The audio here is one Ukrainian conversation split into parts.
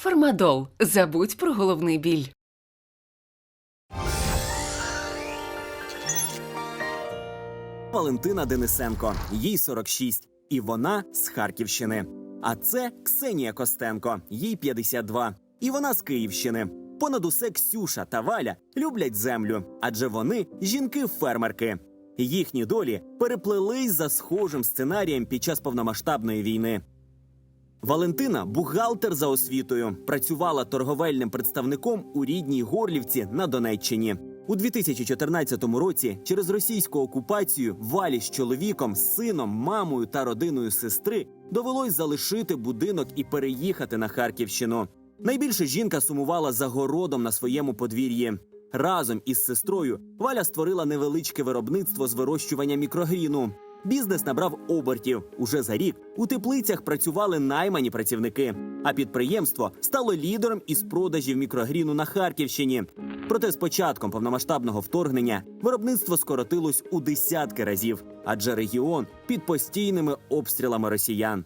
Фармадол. Забудь про головний біль. Валентина Денисенко, їй 46, і вона з Харківщини. А це Ксенія Костенко, їй 52, і вона з Київщини. Понад усе Ксюша та Валя люблять землю, адже вони жінки-фермерки. Їхні долі переплелись за схожим сценарієм під час повномасштабної війни. Валентина бухгалтер за освітою, працювала торговельним представником у рідній Горлівці на Донеччині. У 2014 році через російську окупацію Валі з чоловіком, сином, мамою та родиною сестри довелось залишити будинок і переїхати на Харківщину. Найбільше жінка сумувала за городом на своєму подвір'ї. Разом із сестрою Валя створила невеличке виробництво з вирощування мікрогріну. Бізнес набрав обертів. Уже за рік у теплицях працювали наймані працівники, а підприємство стало лідером із продажів мікрогріну на Харківщині. Проте з початком повномасштабного вторгнення виробництво скоротилось у десятки разів, адже регіон під постійними обстрілами росіян.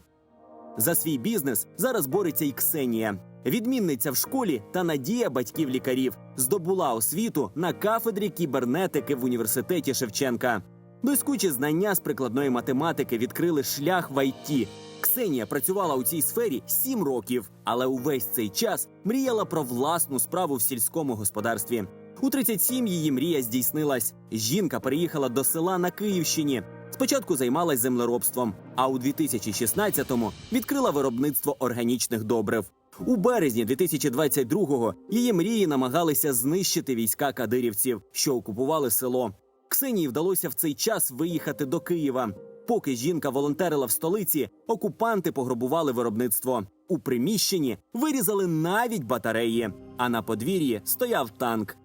За свій бізнес зараз бореться і Ксенія. Відмінниця в школі та надія батьків лікарів здобула освіту на кафедрі кібернетики в університеті Шевченка. Блискучі знання з прикладної математики відкрили шлях в ІТ. Ксенія працювала у цій сфері сім років, але увесь цей час мріяла про власну справу в сільському господарстві. У 37 її мрія здійснилась. Жінка переїхала до села на Київщині. Спочатку займалась землеробством, а у 2016-му відкрила виробництво органічних добрив. У березні 2022-го її мрії намагалися знищити війська кадирівців, що окупували село. Ксенії вдалося в цей час виїхати до Києва. Поки жінка волонтерила в столиці, окупанти пограбували виробництво. У приміщенні вирізали навіть батареї, а на подвір'ї стояв танк.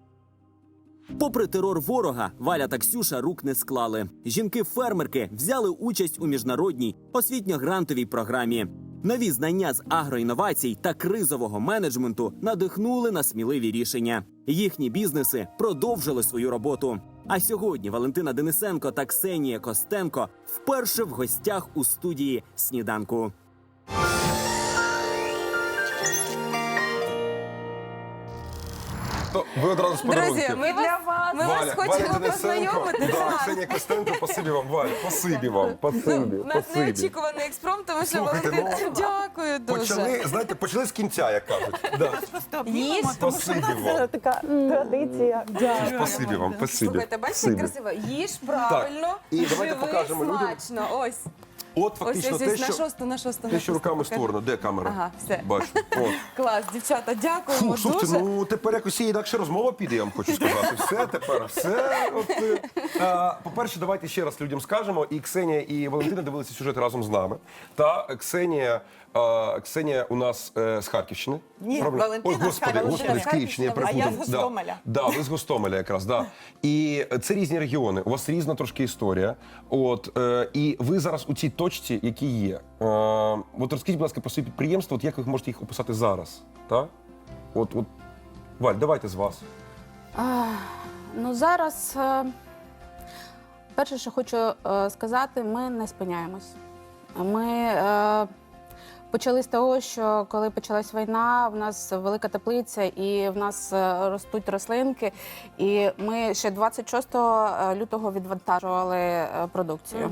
Попри терор ворога, Валя та Ксюша рук не склали. Жінки-фермерки взяли участь у міжнародній освітньо-грантовій програмі. Нові знання з агроінновацій та кризового менеджменту надихнули на сміливі рішення. Їхні бізнеси продовжили свою роботу. А сьогодні Валентина Денисенко та Ксенія Костенко вперше в гостях у студії сніданку. То ви одразу з подарунків. Друзі, ми для вас, ми вас хочемо познайомити. да, Ксенія Костенко, спасибі вам, Валь, спасибі вам, спасибі, У нас спасибі. неочікуваний експром, тому що Слухайте, Валентина, ну, дякую дуже. Почали, знаєте, почали з кінця, як кажуть. Да. Їж. Спасибі вам. така традиція. Спасибі вам, спасибі. Слухайте, бачите, спасибі. як красиво. Їж правильно, І давайте живи покажемо людям. смачно. Ось, От ось, фактично ось, те, на що, шосту, на шосту. те, що руками покажи. створено. Де камера? Ага, все. Бачу. От. Клас, дівчата, дякуємо Фу, слухайте, дуже. ну тепер якось інакше розмова піде, я вам хочу сказати. Все тепер, все. От, е, по-перше, давайте ще раз людям скажемо. І Ксенія, і Валентина дивилися сюжет разом з нами. Та Ксенія, а, Ксенія у нас е, з Харківщини. Ні, Правильно? Валентина Ой, господи, Харківщини. господи, з Київщини, я А я з Гостомеля. Да, да, ви з Гостомеля якраз, да. І це різні регіони. У вас різна трошки історія. От, е, і ви зараз у цій точці, які є. Е, от розкажіть, будь ласка, про свої підприємства, от як ви можете їх описати зараз? Так? От, от, Валь, давайте з вас. А, Ну зараз, е, перше, що хочу е, сказати, ми не спиняємось. Ми е, почали з того, що коли почалась війна, в нас велика теплиця і в нас е, ростуть рослинки. І ми ще 26 лютого відвантажували е, продукцію.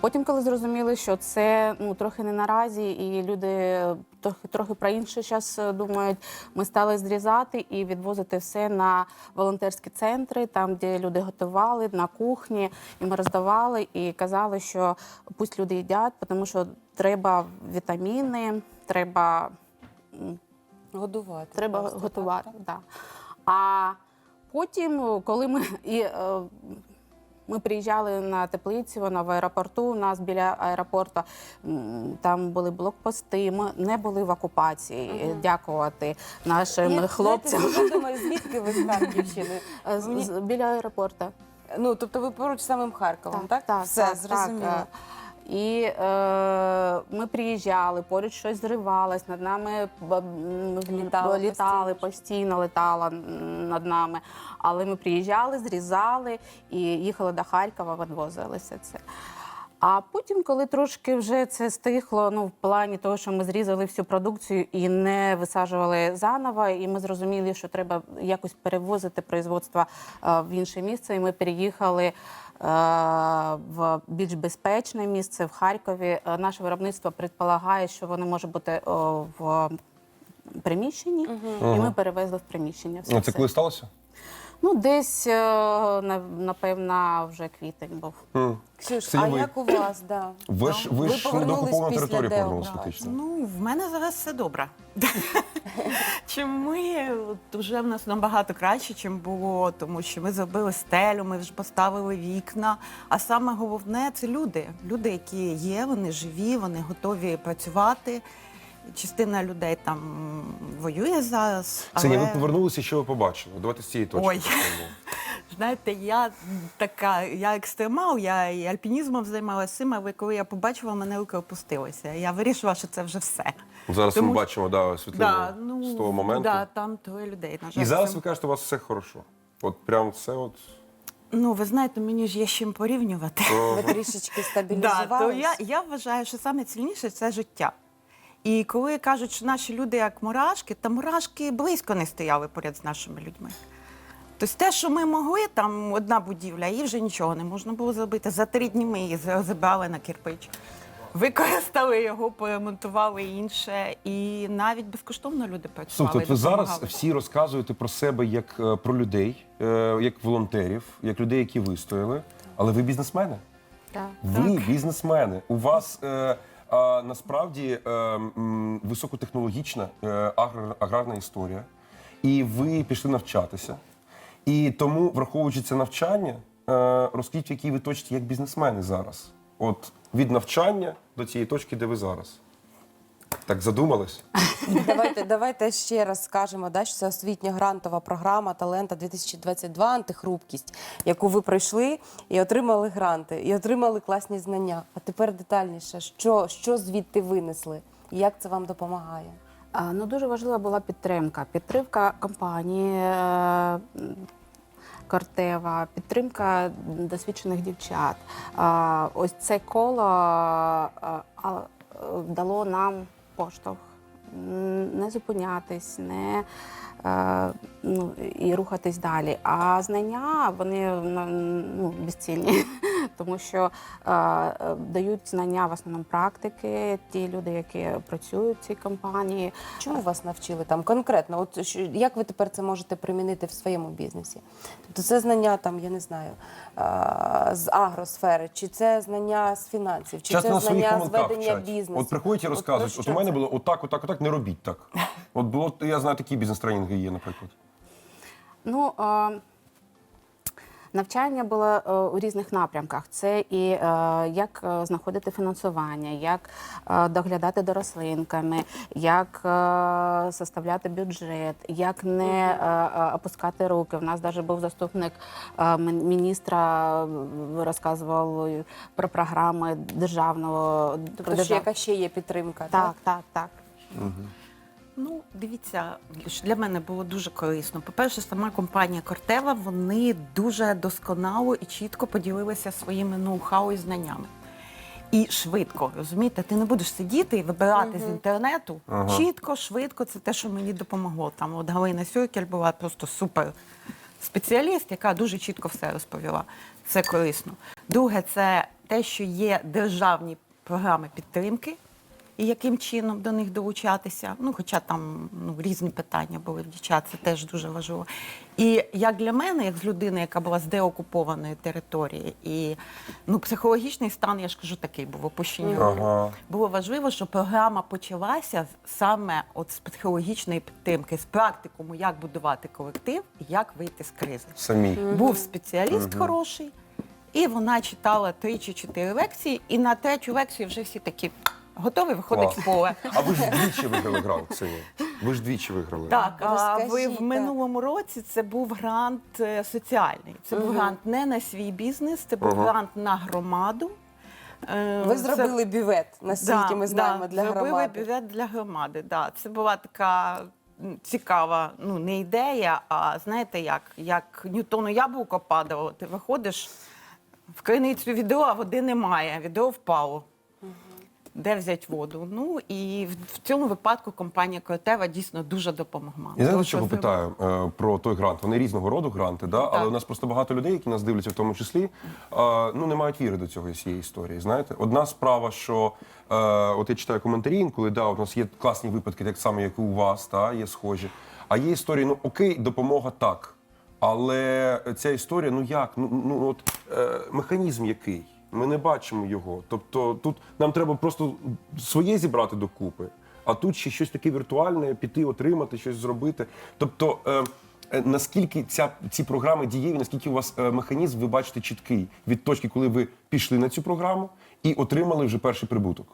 Потім, коли зрозуміли, що це ну трохи не наразі, і люди трохи трохи про інше зараз думають, ми стали зрізати і відвозити все на волонтерські центри, там де люди готували на кухні, і ми роздавали і казали, що пусть люди їдять, тому що треба вітаміни, треба Годувати. треба просто, готувати. так, Да. А потім, коли ми і. е, Ми приїжджали на теплицю, вона в аеропорту. У нас біля аеропорту там були блокпости. Ми не були в окупації. Дякувати нашим Ні, хлопцям. я думаю, звідки ви з Харківщини? Е, з- біля аеропорту. Ну, тобто ви поруч з самим Харковом, так? Все, зрозуміло. Так. І е, ми приїжджали, поруч щось зривалось, над нами Літало літали, постійно. м, над нами. Але ми приїжджали, зрізали і їхали до Харкова, відвозили все це. А потім, коли трошки вже це стихло, ну в плані того, що ми зрізали всю продукцію і не висаджували заново, і ми зрозуміли, що треба якось перевозити производство е, в інше місце. І ми переїхали в більш безпечне місце в Харкові. Е, Наше виробництво предполагає, що воно може бути в приміщенні, і ми перевезли в приміщення. все Ну, це це. коли сталося? Ну, десь, е, на- напевно, вже квітень був. Ксюш, а ви- як у вас? Да? Ви ж ви, Ви ж на повернулись окуповану після територію повернулися деокупації. фактично. Ну, в мене зараз все добре. Чим ми вже в нас набагато краще, чим було, тому що ми зробили стелю, ми вже поставили вікна. А саме головне це люди. Люди, які є, вони живі, вони готові працювати. Частина людей там воює зараз. Це але... ви повернулися, що ви побачили? Давайте з цієї точки. Ой. Знаєте, я така, я екстремал, я і альпінізмом займалася цим, але коли я побачила, мене руки опустилися. Я вирішила, що це вже все. Зараз Тому ми бачимо да, світлину Да, ну, з того моменту. Да, там троє людей. На жаль, І зараз це- ви кажете, у вас все хорошо. От прям все от. Ну, ви знаєте, мені ж є з чим порівнювати. Ви трішечки Да, стабілізувалися? то я, я вважаю, що саме цільніше це життя. І коли кажуть, що наші люди як мурашки, та мурашки близько не стояли поряд з нашими людьми. Тобто те, що ми могли, там одна будівля, і вже нічого не можна було зробити. За три дні ми її розібрали на кирпич. Використали його, поремонтували інше, і навіть безкоштовно люди працювали. Слухайте, от ви зараз допомагали. всі розказуєте про себе як е, про людей, е, як волонтерів, як людей, які вистояли. Але ви бізнесмени. Так. Ви бізнесмени. У вас е, а, насправді е, високотехнологічна е, аграрна історія, і ви пішли навчатися. І тому, враховуючи це навчання, е, розкажіть, які ви точці як бізнесмени зараз. От від навчання до цієї точки, де ви зараз. Так задумались? Давайте, давайте ще раз скажемо, да, що це освітня грантова програма Талента 2022 антихрупкість, яку ви пройшли і отримали гранти, і отримали класні знання. А тепер детальніше, що, що звідти винесли, і як це вам допомагає? А, Ну, дуже важлива була підтримка. Підтримка компанії е, Кортева, підтримка досвідчених дівчат. А, Ось це коло а, а, дало нам поштовх. Не зупинятись, не ну, і рухатись далі. А знання вони ну, безцінні, тому що е, е, дають знання в основному практики, ті люди, які працюють в цій компанії. Чому вас навчили там конкретно? От що, як ви тепер це можете примінити в своєму бізнесі? Тобто це знання там, я не знаю, з агросфери, чи це знання з фінансів, чи Часто це знання з ведення вчать. бізнесу? От приходять і От розказують, от, у мене це? було отак, отак, отак, не робіть так. От було, я знаю, такі бізнес-тренінги є, наприклад. Ну, навчання було е, у різних напрямках. Це і е, як е, знаходити фінансування, як е, доглядати за рослинками, як е, составляти бюджет, як не опускати руки. У нас навіть був заступник е, міністра, розказував про програми державного Тобто, що держав- яка ще є підтримка? Так, так, так. Ну, дивіться, що для мене було дуже корисно. По-перше, сама компанія Кортева вони дуже досконало і чітко поділилися своїми ноу-хау і знаннями. І швидко, розумієте, ти не будеш сидіти і вибирати з інтернету. Ага. Чітко, швидко, це те, що мені допомогло. Там от Галина Сюркель була просто супер спеціаліст, яка дуже чітко все розповіла. Це корисно. Друге, це те, що є державні програми підтримки, і яким чином до них долучатися. Ну, хоча там ну, різні питання були в дівчат, це теж дуже важливо. І як для мене, як з людини, яка була з деокупованої території, і ну, психологічний стан, я ж кажу, такий був опущені. Ага. Було важливо, що програма почалася саме от з психологічної підтримки, з практикуму, як будувати колектив і як вийти з кризи. Самі. Був спеціаліст хороший, і вона читала три чи чотири лекції, і на третю лекцію вже всі такі готові виходить Клас. в поле. А ви ж двічі виграли грав, Ксенія. Ви ж двічі виграли. Так, а Розкажіть, ви так. в минулому році це був грант е, соціальний. Це був грант не на свій бізнес, це був Ага. грант на громаду. Е, Ви це- зробили бювет, наскільки ми знаємо, для зробили громади. бюджет для громади. Да. Це була така м, цікава, ну не ідея, а знаєте, як, як Ньютону яблуко падало, ти виходиш В криницю відро, а води немає. Відро впало. Де взяти воду? Ну і в, цьому випадку компанія Кортева дійсно дуже допомогла. Я Тому чого що питаю е, про той грант? Вони різного роду гранти, да? але у нас просто багато людей, які нас дивляться, в тому числі, е, ну не мають віри до цього всієї історії. Знаєте, одна справа, що е, от я читаю коментарі, інколи да, у нас є класні випадки, так само, як і у вас, та є схожі. А є історії, ну окей, допомога так. Але ця історія, ну як? Ну, ну от е, механізм який? Ми не бачимо його. Тобто тут нам треба просто своє зібрати докупи, а тут ще щось таке віртуальне, піти, отримати, щось зробити. Тобто, е, е, наскільки ця, ці програми дієві, наскільки у вас е, механізм, ви бачите чіткий від точки, коли ви пішли на цю програму і отримали вже перший прибуток.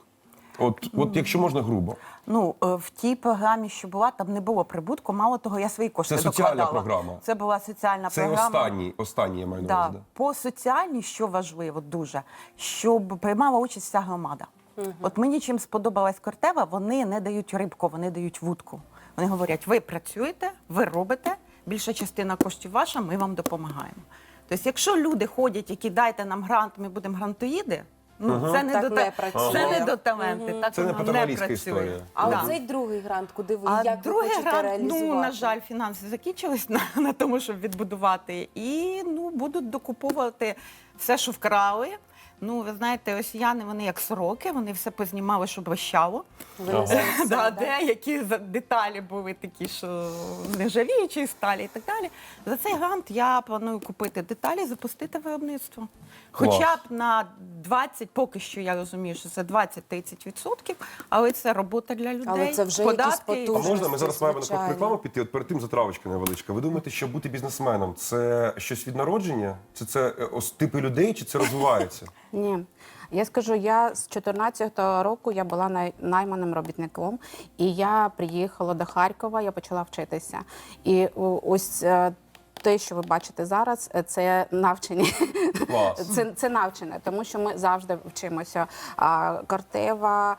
От, от якщо можна грубо. Ну, е, в тій програмі, що була, там не було прибутку. Мало того, я свої кошти Це соціальна докладала. програма. Це була соціальна Це програма. останній, останній я маю на увазі. Да. По соціальній, що важливо дуже, щоб приймала участь вся громада. От мені чим сподобалась Кортева, вони не дають рибку, вони дають вудку. Вони говорять: ви працюєте, ви робите, більша частина коштів ваша, ми вам допомагаємо. Тобто, якщо люди ходять, які дайте нам грант, ми будемо грантоїди. Ну, це не Так до не та- працює. це не до таленти. Так Це не воно не працює. історія. А Да. оцей другий грант, куди ви А як ви другий хочете грант, реалізувати? ну на жаль, фінанси закінчились на, на тому, щоб відбудувати, і ну будуть докуповувати все, що вкрали. Ну, ви знаєте, росіяни вони як сороки, вони все познімали, щоб вищало. Да, деякі за- деталі були такі, що з нержавіючої сталі і так далі. За цей грант я планую купити деталі, запустити виробництво. Хоча б на 20, поки що я розумію, що це 20-30%, але це робота для людей. Але це вже якісь. А можна ми зараз маємо на звичайно. коротку рекламу піти? От перед тим затравочка невеличка. Ви думаєте, що бути бізнесменом це щось від народження? Це це е, ось типи людей, чи це розвивається? Ні. Я скажу, я з 14-го року я була най- найманим робітником, і я приїхала до Харкова, я почала вчитися. І ось е, те, що ви бачите зараз, е, це навчені. Клас. Це, це навчене, тому що ми завжди вчимося. А, Картева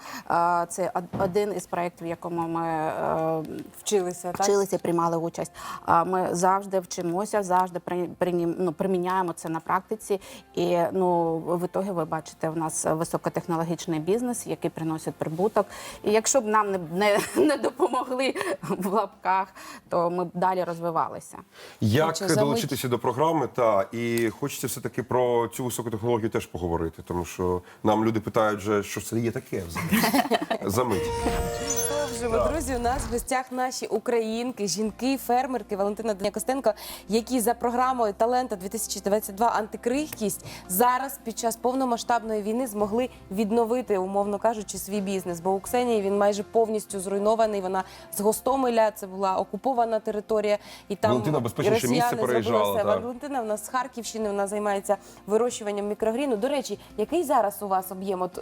це один із проєктів, в якому ми е, Вчилися, так? вчилися, приймали участь. А Ми завжди вчимося, завжди при- принім- ну, приміняємо це на практиці. І ну, в ітогі ви бачите, у нас високотехнологічний бізнес, який приносить прибуток. І якщо б нам не, не, не допомогли в лапках, то ми б далі розвивалися. Як Хочу замить- долучитися до програми? Та і хочеться все таки про цю високу технологію теж поговорити, тому що нам люди питають, вже, що це є таке взагалі. Замить. Продовжуємо, друзі. У нас в гостях наші українки, жінки, фермерки Валентина Даня Костенко, які за програмою Талента 2022 антикрихкість зараз під час повномасштабної війни змогли відновити, умовно кажучи, свій бізнес. Бо у Ксенії він майже повністю зруйнований. Вона з Гостомеля, це була окупована територія, і там Валентина безпечніше місце переїжджала, так. Валентина в нас з Харківщини, вона займається вирощуванням мікрогріну. До речі, який зараз у вас об'єм? От е,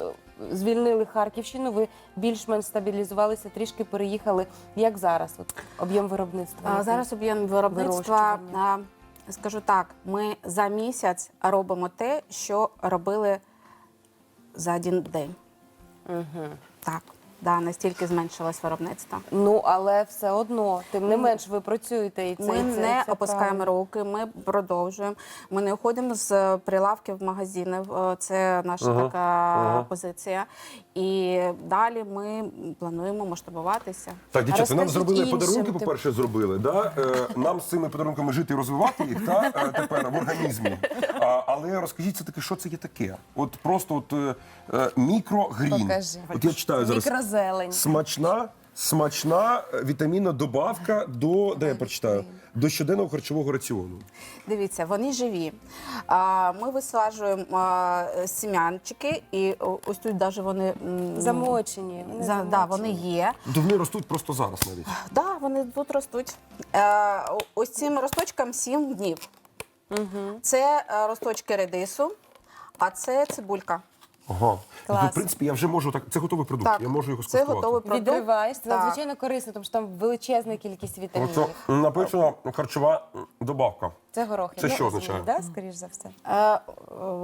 звільнили Харківщину, ви більш-менш стабілізувалися, трішки переїхали. Як зараз? От об'єм виробництва? А. Зараз об'єм виробництва. А, Скажу так, ми за місяць робимо те, що робили за один день. Так, да, настільки зменшилось виробництво. Ну але все одно, тим не менш, ви працюєте і це Ми і це, не це опускаємо правильно. руки, ми продовжуємо. Ми не уходимо з прилавків магазинів. е, Це наша така позиція. І далі ми плануємо масштабуватися. Так, дівчата, нам зробили іншим, подарунки, по-перше, зробили. Да? Е, нам з цими подарунками жити і розвивати їх та, е, тепер в організмі. Але розкажіть все-таки, що це є таке? От просто от, е, е, мікрогрін. Покажи. От я читаю зараз. Мікрозелень. Смачна, смачна вітамінна добавка до, де я прочитаю, до щоденного харчового раціону. Дивіться, вони живі. А, Ми висаджуємо а, сім'янчики, і ось тут навіть вони м, Замочені. Вони за, да, вони є. То вони ростуть просто зараз навіть. Да, вони тут ростуть. Е, о- ось цим росточкам 7 днів. Це е, росточки редису, а це цибулька. Ага. Клас. Ну, в принципі, я вже можу так. Це готовий продукт. я можу його це скуштувати. готовий продукт. Відриваєш, це Так. надзвичайно корисно, тому що там величезна кількість вітамінів. Оце написано харчова добавка. Це горох. Це я що розумію, означає? Да? Скоріш за все. Е, е,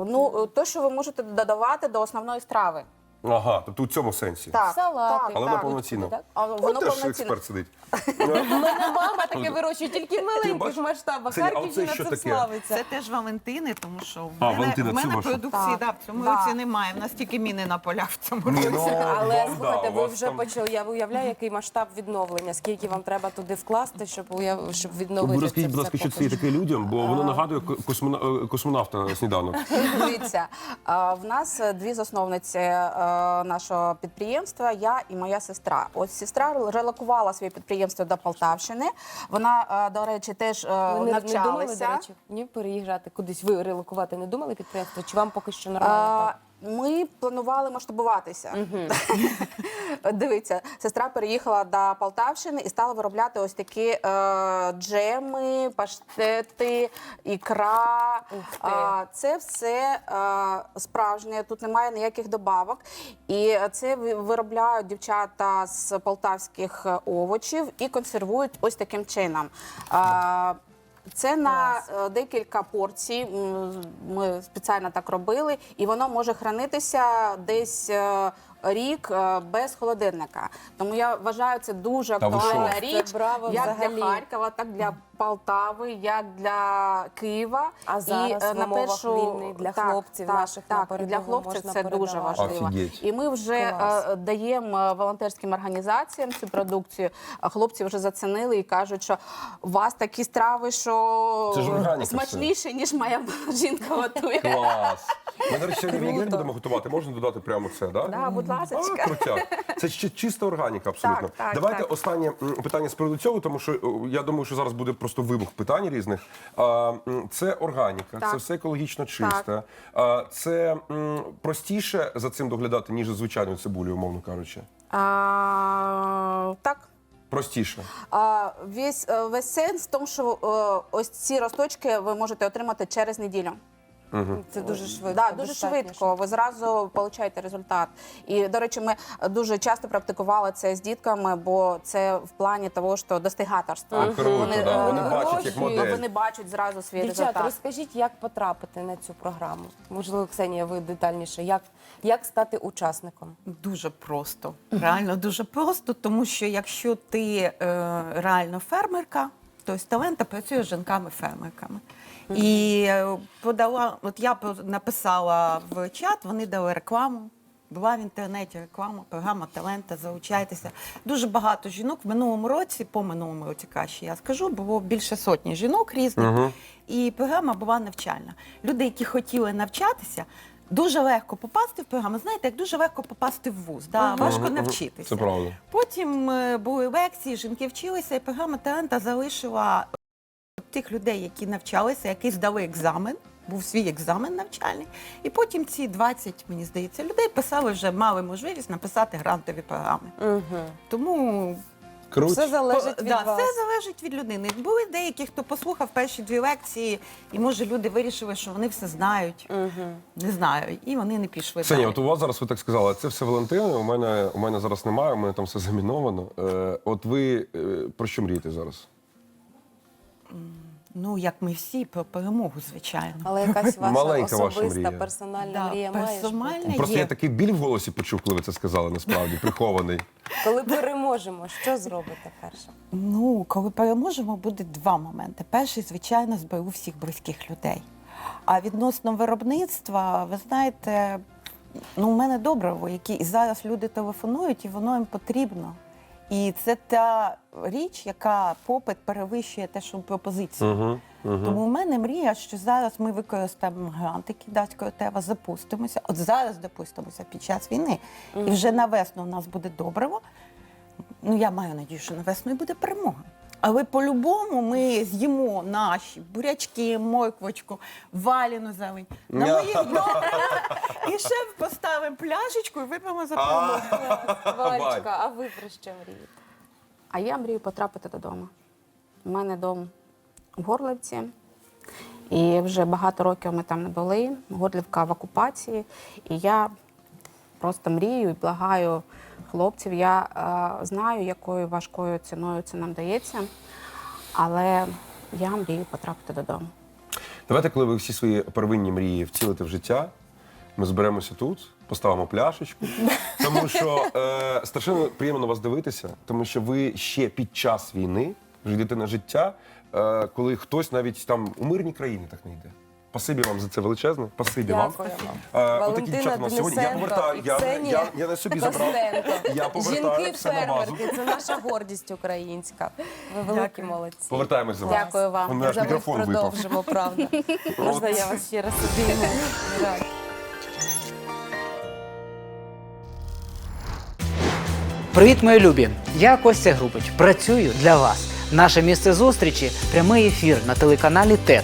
ну, то, що ви можете додавати до основної страви. Ага, тобто у цьому сенсі. Так, Салати. так, Але так. воно повноцінно. Так? А От воно теж експерт сидить. У мене мама таке вирощує, тільки в маленьких бачиш? масштабах. Ксенія, а Харківщина оце що це таке? славиться. Це теж Валентини, тому що в А, мене, Валентина, в це мене ваша? продукції Так, да, в цьому так. році немає. В нас тільки міни на полях в цьому Ні, році. ну, Але вам, слухайте, у ви вас вже там- почали. Я уявляю, який масштаб відновлення, скільки вам треба туди вкласти, щоб уяв... щоб відновити. Ви розкажіть, це будь ласка, все що це є таке людям, бо воно нагадує ко- космона- е, космонавта сніданок. Дивіться, е, в нас е, дві засновниці е, нашого підприємства, я і моя сестра. Ось сестра релокувала своє підприємство до Полтавщини. Вона, е, до речі, теж не, навчалася. не думали, до речі, ні, переїжджати кудись, ви релокувати не думали підприємство? Чи вам поки що нормально? А, так? Ми планували масштабуватися. Дивіться, сестра переїхала до Полтавщини і стала виробляти ось такі е, джеми, паштети, ікра. А, це все е, справжнє, тут немає ніяких добавок. І це виробляють дівчата з полтавських е, овочів і консервують ось таким чином. А, це на е, декілька порцій. Ми спеціально так робили, і воно може хранитися десь. Рік е, без холодильника, тому я вважаю це дуже Та ви актуальна що? річ, Це браво як взагалі. для Харкова, так для Полтави, як для Києва. А зараз е, в умовах війни для хлопців наших на так, і для хлопців можна це дуже передавати. важливо. Офігеть. І ми вже Клас. е, даємо е, волонтерським організаціям цю продукцію. А хлопці вже зацінили і кажуть, що у вас такі страви, що Це ж органіка смачніше, ніж моя жінка готує. Клас. Ми, до речі, сьогодні вінігрет будемо готувати. Можна додати прямо це, так? Да, будь ласка. А, крутяк. Це ще чиста органіка, абсолютно. Так, так, Давайте так. останнє м, питання з приводу цього, тому що о, я думаю, що зараз буде просто вибух питань різних. А, м, це органіка, Так. це все екологічно чисте. А, це м, простіше за цим доглядати, ніж за звичайною цибулею, умовно кажучи. А, так. Простіше. А, весь, е, весь сенс в тому, що е, ось ці росточки ви можете отримати через неділю. Це дуже швидко. Да, дуже достатньо швидко. Ви зразу отримаєте результат. І, до речі, ми дуже часто практикували це з дітками, бо це в плані того, що достигаторства. А, круто, да. Вони е, бачать як модель. Вони бачать зразу свій Дівчата, результат. розкажіть, як потрапити на цю програму? Можливо, Ксенія, ви детальніше, як, як стати учасником? Дуже просто. Реально дуже просто, тому що якщо ти е, реально фермерка, то з талента працює з жінками-фермерками. І е, подала, от я написала в чат, вони дали рекламу. Була в інтернеті реклама, програма талента, залучайтеся. Дуже багато жінок в минулому році, по минулому році краще я скажу, було більше сотні жінок різних. І програма була навчальна. Люди, які хотіли навчатися, дуже легко попасти в програму. Знаєте, як дуже легко попасти в вуз, да? важко навчитися. Це правда. Потім е, були лекції, жінки вчилися, і програма талента залишила тих людей, які навчалися, які здали екзамен. Був свій екзамен навчальний, і потім ці 20, мені здається, людей писали вже мали можливість написати грантові програми. Угу. Тому Круто. Все залежить від да, вас. все залежить від людини. Були деякі, хто послухав перші дві лекції, і може люди вирішили, що вони все знають. Не знаю, і вони не пішли. Це от у вас зараз ви так сказали, це все Валентини. У мене у мене зараз немає, у мене там все заміновано. Е, от ви е, про що мрієте зараз? Ну як ми всі про перемогу, звичайно. Але якась ваша Маленька ваша особиста мрія. персональна Да, мрія має персональна бути. Просто є. я такий біль в голосі почув, коли ви це сказали, насправді, прихований. Коли переможемо, що зробите перше? Ну, коли переможемо, буде два моменти. Перший, звичайно, зберу всіх близьких людей. А відносно виробництва, ви знаєте, ну, у мене добриво, які і зараз люди телефонують, і воно їм потрібно. І це та річ, яка попит перевищує те, що пропозиція. Угу, угу. Тому у мене мрія, що зараз ми використаємо грантики який тева, запустимося. От зараз допустимося під час війни. І вже на весну у нас буде добриво. Ну, я маю надію, що на весну і буде перемога. Але по-любому ми з'їмо наші бурячки, морквочку, валіну зелень. На моїх добривах. І ще поставимо пляшечку і вип'ємо за перемогу. Валечка, а ви про що мрієте? А я мрію потрапити додому. У мене дом в Горлівці. І вже багато років ми там не були. Горлівка в окупації. І я просто мрію і благаю хлопців. Я е, знаю, якою важкою ціною це нам дається, але я мрію потрапити додому. Давайте, коли ви всі свої первинні мрії втілите в життя, ми зберемося тут поставимо пляшечку. Тому що е, страшенно приємно на вас дивитися, тому що ви ще під час війни йдете на життя, е, коли хтось навіть там у мирній країні так не йде. Спасибі вам за це величезне. Спасибі вам. Дякую. Е, отакі Валентина дівчата у нас сьогодні. Я Денисенко повертаю. і Я, Ксенія я, я на собі забрав. Костенко. Я повертаю все на базу. Жінки-фермерки це наша гордість українська. Ви великі Дякую. молодці. Повертаємось за вас. Дякую вам. У мене аж мікрофон випав. продовжимо, правда. Можна я вас ще раз обійму? Так. Привіт, мої любі! Я Костя Грубич. Працюю для вас. Наше місце зустрічі прямий ефір на телеканалі ТЕТ